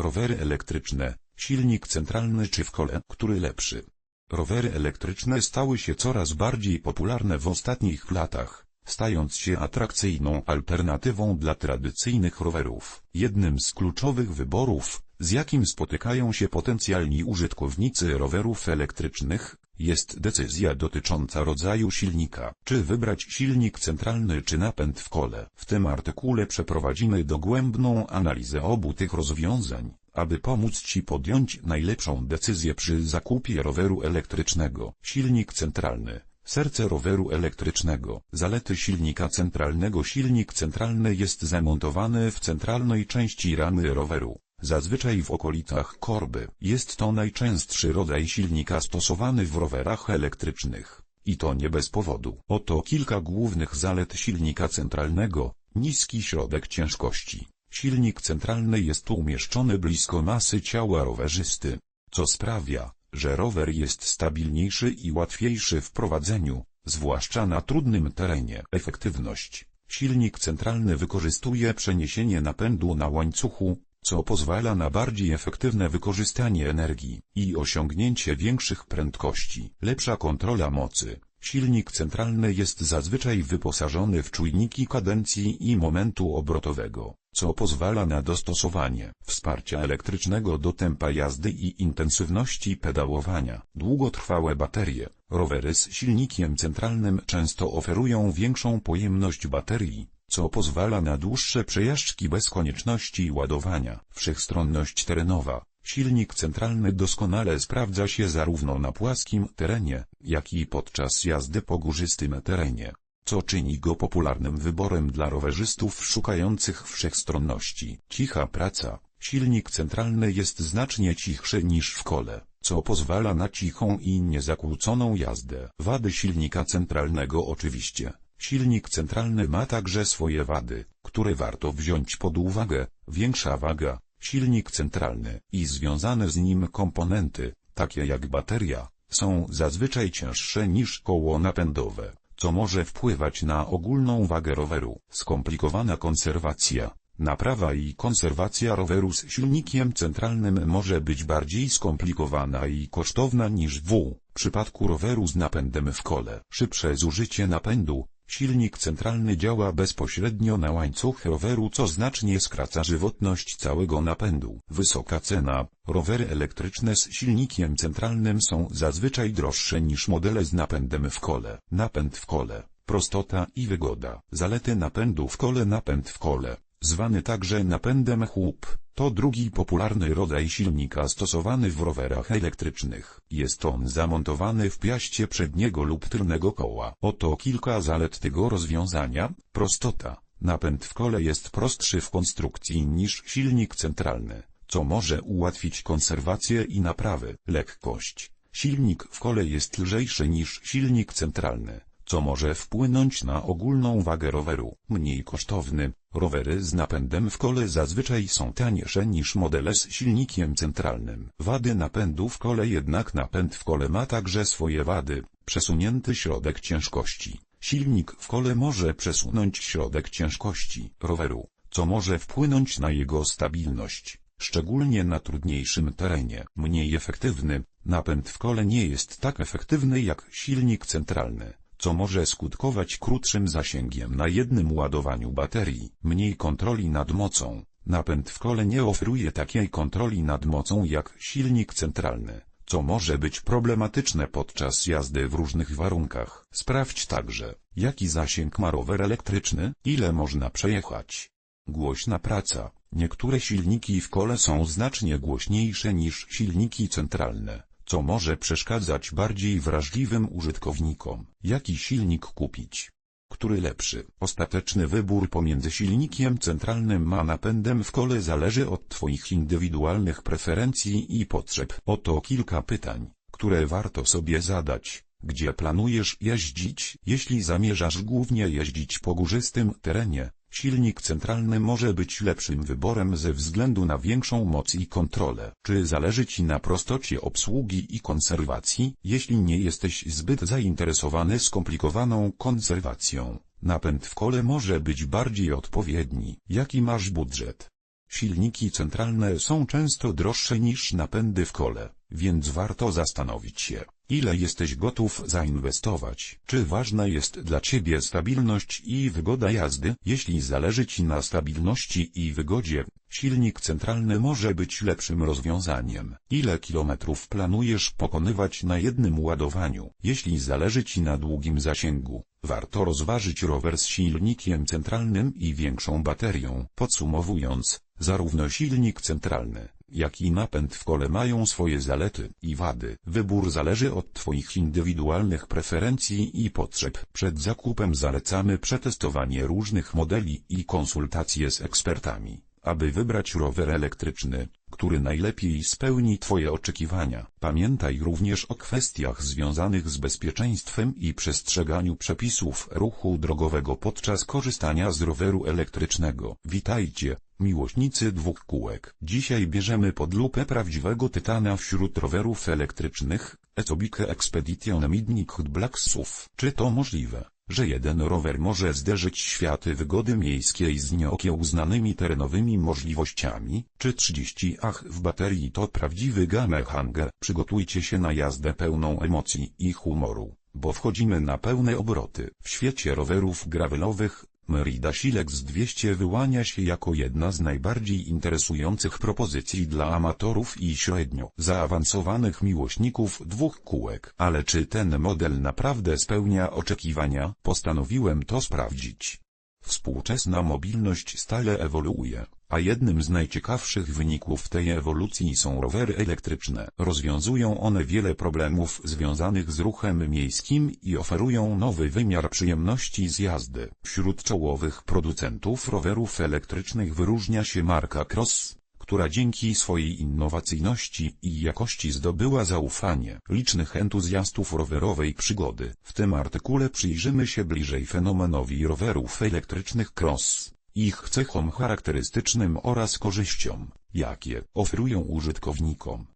Rowery elektryczne, silnik centralny czy w kole, który lepszy? Rowery elektryczne stały się coraz bardziej popularne w ostatnich latach, stając się atrakcyjną alternatywą dla tradycyjnych rowerów. Jednym z kluczowych wyborów, z jakim spotykają się potencjalni użytkownicy rowerów elektrycznych, jest decyzja dotycząca rodzaju silnika. Czy wybrać silnik centralny czy napęd w kole? W tym artykule przeprowadzimy dogłębną analizę obu tych rozwiązań, aby pomóc Ci podjąć najlepszą decyzję przy zakupie roweru elektrycznego. Silnik centralny. Serce roweru elektrycznego. Zalety silnika centralnego Silnik centralny jest zamontowany w centralnej części ramy roweru. Zazwyczaj w okolicach korby. Jest to najczęstszy rodzaj silnika stosowany w rowerach elektrycznych. I to nie bez powodu. Oto kilka głównych zalet silnika centralnego. Niski środek ciężkości. Silnik centralny jest umieszczony blisko masy ciała rowerzysty, co sprawia, że rower jest stabilniejszy i łatwiejszy w prowadzeniu, zwłaszcza na trudnym terenie. Efektywność. Silnik centralny wykorzystuje przeniesienie napędu na łańcuchu, co pozwala na bardziej efektywne wykorzystanie energii i osiągnięcie większych prędkości. Lepsza kontrola mocy. Silnik centralny jest zazwyczaj wyposażony w czujniki kadencji i momentu obrotowego, co pozwala na dostosowanie wsparcia elektrycznego do tempa jazdy i intensywności pedałowania. Długotrwałe baterie. Rowery z silnikiem centralnym często oferują większą pojemność baterii, co pozwala na dłuższe przejażdżki bez konieczności ładowania. Wszechstronność terenowa. Silnik centralny doskonale sprawdza się zarówno na płaskim terenie, jak i podczas jazdy po górzystym terenie, co czyni go popularnym wyborem dla rowerzystów szukających wszechstronności. Cicha praca. Silnik centralny jest znacznie cichszy niż w kole, co pozwala na cichą i niezakłóconą jazdę. Wady silnika centralnego oczywiście. Silnik centralny ma także swoje wady, które warto wziąć pod uwagę. Większa waga, silnik centralny i związane z nim komponenty, takie jak bateria, są zazwyczaj cięższe niż koło napędowe, co może wpływać na ogólną wagę roweru. Skomplikowana konserwacja. Naprawa i konserwacja roweru z silnikiem centralnym może być bardziej skomplikowana i kosztowna niż w przypadku roweru z napędem w kole. Szybsze zużycie napędu, Silnik centralny działa bezpośrednio na łańcuch roweru co znacznie skraca żywotność całego napędu. Wysoka cena. Rowery elektryczne z silnikiem centralnym są zazwyczaj droższe niż modele z napędem w kole. Napęd w kole. Prostota i wygoda. Zalety napędu w kole Napęd w kole, zwany także napędem chłup, to drugi popularny rodzaj silnika stosowany w rowerach elektrycznych. Jest on zamontowany w piaście przedniego lub tylnego koła. Oto kilka zalet tego rozwiązania. Prostota. Napęd w kole jest prostszy w konstrukcji niż silnik centralny, co może ułatwić konserwację i naprawy. Lekkość. Silnik w kole jest lżejszy niż silnik centralny co może wpłynąć na ogólną wagę roweru. Mniej kosztowny, rowery z napędem w kole zazwyczaj są tańsze niż modele z silnikiem centralnym. Wady napędu w kole jednak napęd w kole ma także swoje wady, przesunięty środek ciężkości. Silnik w kole może przesunąć środek ciężkości roweru, co może wpłynąć na jego stabilność, szczególnie na trudniejszym terenie. Mniej efektywny, napęd w kole nie jest tak efektywny jak silnik centralny co może skutkować krótszym zasięgiem na jednym ładowaniu baterii, mniej kontroli nad mocą. Napęd w kole nie oferuje takiej kontroli nad mocą jak silnik centralny, co może być problematyczne podczas jazdy w różnych warunkach. Sprawdź także, jaki zasięg ma rower elektryczny, ile można przejechać. Głośna praca. Niektóre silniki w kole są znacznie głośniejsze niż silniki centralne co może przeszkadzać bardziej wrażliwym użytkownikom. Jaki silnik kupić? Który lepszy? Ostateczny wybór pomiędzy silnikiem centralnym a napędem w kole zależy od Twoich indywidualnych preferencji i potrzeb. Oto kilka pytań, które warto sobie zadać. Gdzie planujesz jeździć? Jeśli zamierzasz głównie jeździć po górzystym terenie, Silnik centralny może być lepszym wyborem ze względu na większą moc i kontrolę. Czy zależy Ci na prostocie obsługi i konserwacji? Jeśli nie jesteś zbyt zainteresowany skomplikowaną konserwacją, napęd w kole może być bardziej odpowiedni. Jaki masz budżet? Silniki centralne są często droższe niż napędy w kole, więc warto zastanowić się, ile jesteś gotów zainwestować. Czy ważna jest dla Ciebie stabilność i wygoda jazdy? Jeśli zależy Ci na stabilności i wygodzie, silnik centralny może być lepszym rozwiązaniem. Ile kilometrów planujesz pokonywać na jednym ładowaniu? Jeśli zależy Ci na długim zasięgu, warto rozważyć rower z silnikiem centralnym i większą baterią. Podsumowując, zarówno silnik centralny, jak i napęd w kole mają swoje zalety i wady. Wybór zależy od Twoich indywidualnych preferencji i potrzeb. Przed zakupem zalecamy przetestowanie różnych modeli i konsultacje z ekspertami, aby wybrać rower elektryczny, który najlepiej spełni Twoje oczekiwania. Pamiętaj również o kwestiach związanych z bezpieczeństwem i przestrzeganiu przepisów ruchu drogowego podczas korzystania z roweru elektrycznego. Witajcie, miłośnicy dwóch kółek. Dzisiaj bierzemy pod lupę prawdziwego tytana wśród rowerów elektrycznych, Ecobike Expedition Midnight Black SUV. Czy to możliwe? Że jeden rower może zderzyć światy wygody miejskiej z nieokiełznanymi terenowymi możliwościami, czy 30 ach w baterii to prawdziwy game hanger. Przygotujcie się na jazdę pełną emocji i humoru, bo wchodzimy na pełne obroty. W świecie rowerów gravelowych, Merida Silex 200 wyłania się jako jedna z najbardziej interesujących propozycji dla amatorów i średnio zaawansowanych miłośników dwóch kółek. Ale czy ten model naprawdę spełnia oczekiwania? Postanowiłem to sprawdzić. Współczesna mobilność stale ewoluuje, a jednym z najciekawszych wyników tej ewolucji są rowery elektryczne. Rozwiązują one wiele problemów związanych z ruchem miejskim i oferują nowy wymiar przyjemności z jazdy. Wśród czołowych producentów rowerów elektrycznych wyróżnia się marka Cross, która dzięki swojej innowacyjności i jakości zdobyła zaufanie licznych entuzjastów rowerowej przygody. W tym artykule przyjrzymy się bliżej fenomenowi rowerów elektrycznych cross, ich cechom charakterystycznym oraz korzyściom, jakie oferują użytkownikom.